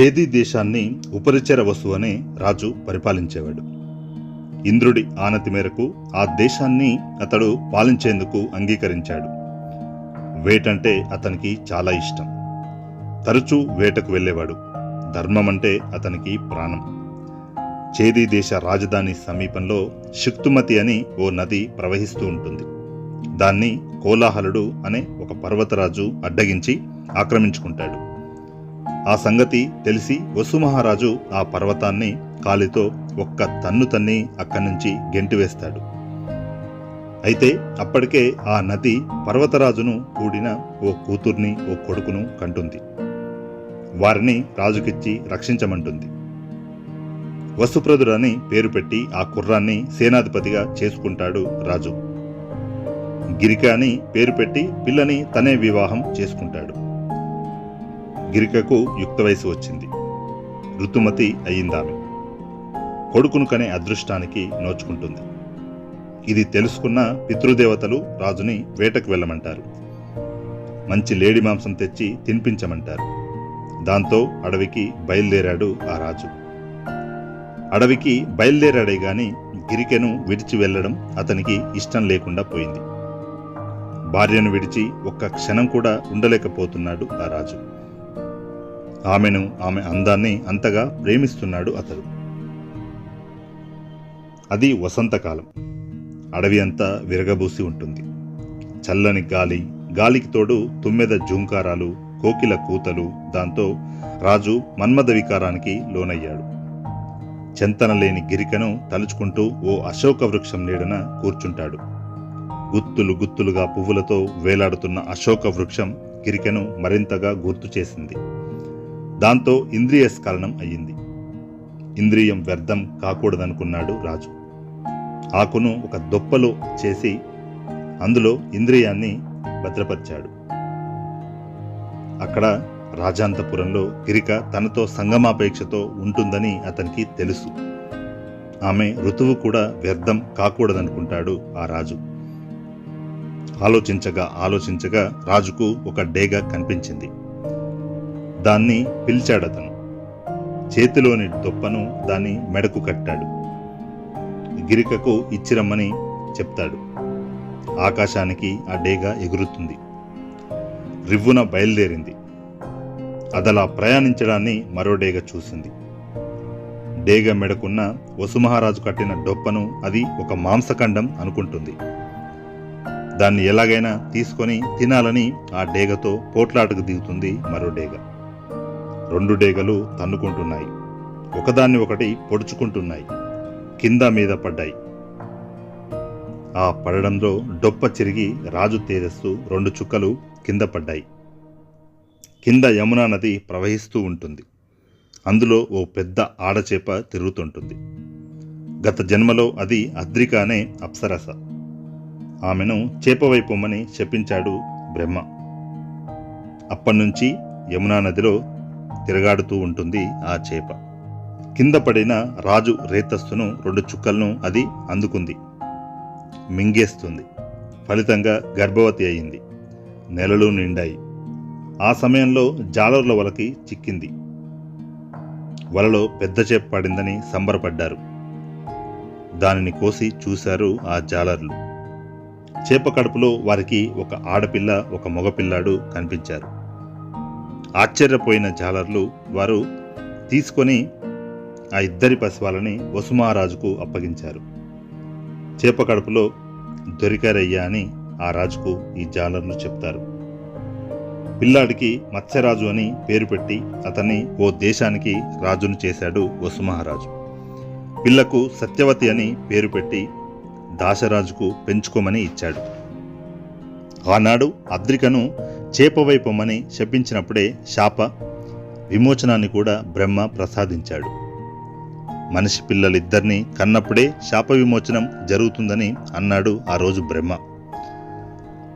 చేది దేశాన్ని ఉపరిచర వసు అనే రాజు పరిపాలించేవాడు. ఇంద్రుడి ఆనతి మేరకు ఆ దేశాన్ని అతడు పాలించేందుకు అంగీకరించాడు. వేటంటే అతనికి చాలా ఇష్టం. తరచూ వేటకు వెళ్ళేవాడు. ధర్మం అంటే అతనికి ప్రాణం. చేది దేశ రాజధాని సమీపంలో శక్తుమతి అని ఓ నది ప్రవహిస్తూ ఉంటుంది. దాన్ని కోలాహలుడు అనే ఒక పర్వతరాజు అడ్డగించి ఆక్రమించుకుంటాడు. ఆ సంగతి తెలిసి వసుమహారాజు ఆ పర్వతాన్ని కాలితో ఒక్క తన్ను తన్ని అక్కడి నుంచి గెంటివేస్తాడు అయితే అప్పటికే ఆ నది పర్వతరాజును కూడిన ఓ కూతుర్ని ఓ కొడుకును కంటుంది. వారిని రాజుకిచ్చి రక్షించమంటుంది. వసుప్రదుడని పేరు పెట్టి ఆ కుర్రాన్ని సేనాధిపతిగా చేసుకుంటాడు రాజు. గిరిక అని పేరు పెట్టి పిల్లని తనే వివాహం చేసుకుంటాడు. గిరికకు యుక్త వయసు వచ్చింది. ఋతుమతి అయ్యిందామె. కొడుకును కనే అదృష్టానికి నోచుకుంటుంది. ఇది తెలుసుకున్న పితృదేవతలు రాజుని వేటకు వెళ్ళమంటారు. మంచి లేడి మాంసం తెచ్చి తినిపించమంటారు. దాంతో అడవికి బయలుదేరాడు ఆ రాజు. అడవికి బయలుదేరాడే గాని గిరికెను విడిచి వెళ్ళడం అతనికి ఇష్టం లేకుండా పోయింది. భార్యను విడిచి ఒక్క క్షణం కూడా ఉండలేకపోతున్నాడు ఆ రాజు. ఆమెను ఆమె అందాన్ని అంతగా ప్రేమిస్తున్నాడు అతడు. అది వసంతకాలం. అడవి అంతా విరగబూసి ఉంటుంది. చల్లని గాలి గాలికి తోడు తుమ్మెద జూంకారాలు కోకిల కూతలు దాంతో రాజు మన్మద వికారానికి లోనయ్యాడు. చెంతన లేని గిరికను తలుచుకుంటూ ఓ అశోక వృక్షం నీడన కూర్చుంటాడు. గుత్తులు గుత్తులుగా పువ్వులతో వేలాడుతున్న అశోక వృక్షం గిరికెను మరింతగా గుర్తు చేసింది. దాంతో ఇంద్రియ స్ఖలనం అయ్యింది. ఇంద్రియం వ్యర్థం కాకూడదనుకున్నాడు రాజు. ఆకును ఒక దొప్పలో చేసి అందులో ఇంద్రియాన్ని భద్రపరిచాడు. అక్కడ రాజాంతపురంలో గిరిక తనతో సంగమాపేక్షతో ఉంటుందని అతనికి తెలుసు. ఆమె ఋతువు కూడా వ్యర్థం కాకూడదనుకుంటాడు ఆ రాజు. ఆలోచించగా ఆలోచించగా రాజుకు ఒక డేగ కనిపించింది. దాన్ని పిలిచాడతను. చేతిలోని దొప్పను దాని మెడకు కట్టాడు. గిరికకు ఇచ్చిరమ్మని చెప్తాడు. ఆకాశానికి ఆ డేగ ఎగురుతుంది. రివ్వున బయలుదేరింది. అదలా ప్రయాణించడాన్ని మరో డేగ చూసింది. డేగ మెడకున్న వసుమహారాజు కట్టిన డొప్పను అది ఒక మాంసఖండం అనుకుంటుంది. దాన్ని ఎలాగైనా తీసుకొని తినాలని ఆ డేగతో పోట్లాటకు దిగుతుంది మరో డేగ. రెండు డేగలు తన్నుకుంటున్నాయి. ఒకదాన్ని ఒకటి పొడుచుకుంటున్నాయి. కింద మీద పడ్డాయి. ఆ పడడంలో డొప్ప చిరిగి రాజు తేజస్సు రెండు చుక్కలు కింద పడ్డాయి. కింద యమునా నది ప్రవహిస్తూ ఉంటుంది. అందులో ఓ పెద్ద ఆడచేప తిరుగుతుంటుంది. గత జన్మలో అది అద్రిక అనే అప్సరస. ఆమెను చేపవైపోమని శపించాడు బ్రహ్మ. అప్పటినుంచి యమునా నదిలో తిరగాడుతూ ఉంటుంది ఆ చేప. కింద పడిన రాజు రేతస్సును రెండు చుక్కలను అది అందుకుంది. మింగేస్తుంది. ఫలితంగా గర్భవతి అయింది. నెలలు నిండాయి. ఆ సమయంలో జాలర్ల వలకి చిక్కింది. వలలో పెద్ద చేప పడిందని సంబరపడ్డారు. దానిని కోసి చూశారు ఆ జాలర్లు. చేప కడుపులో వారికి ఒక ఆడపిల్ల ఒక మగపిల్లాడు కనిపించారు. ఆశ్చర్యపోయిన జాలర్లు వారు తీసుకొని ఆ ఇద్దరి పశువాలని వసుమహారాజుకు అప్పగించారు. చేప కడుపులో దొరికారయ్యా అని ఆ రాజుకు ఈ జాలర్లు చెప్తారు. పిల్లాడికి మత్స్యరాజు అని పేరు పెట్టి అతన్ని ఓ దేశానికి రాజును చేశాడు వసుమహారాజు. పిల్లకు సత్యవతి అని పేరు పెట్టి దాశరాజుకు పెంచుకోమని ఇచ్చాడు. ఆనాడు అద్రికను చేపవైపు మని శపించినప్పుడే శాప విమోచనాన్ని కూడా బ్రహ్మ ప్రసాదించాడు. మనిషి పిల్లలిద్దరినీ కన్నప్పుడే శాప విమోచనం జరుగుతుందని అన్నాడు ఆ రోజు బ్రహ్మ.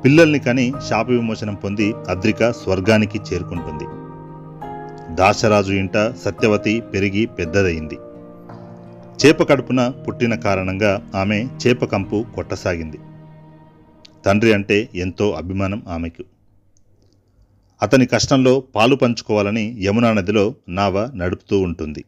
పిల్లల్ని కని శాప విమోచనం పొంది అద్రిక స్వర్గానికి చేరుకుంటుంది. దాశరాజు ఇంట సత్యవతి పెరిగి పెద్దదయింది. చేప కడుపున పుట్టిన కారణంగా ఆమె చేపకంపు కొట్టసాగింది. తండ్రి అంటే ఎంతో అభిమానం ఆమెకు. అతని కష్టంలో పాలు పంచుకోవాలని యమునా నదిలో నావ నడుపుతూ ఉంటుంది.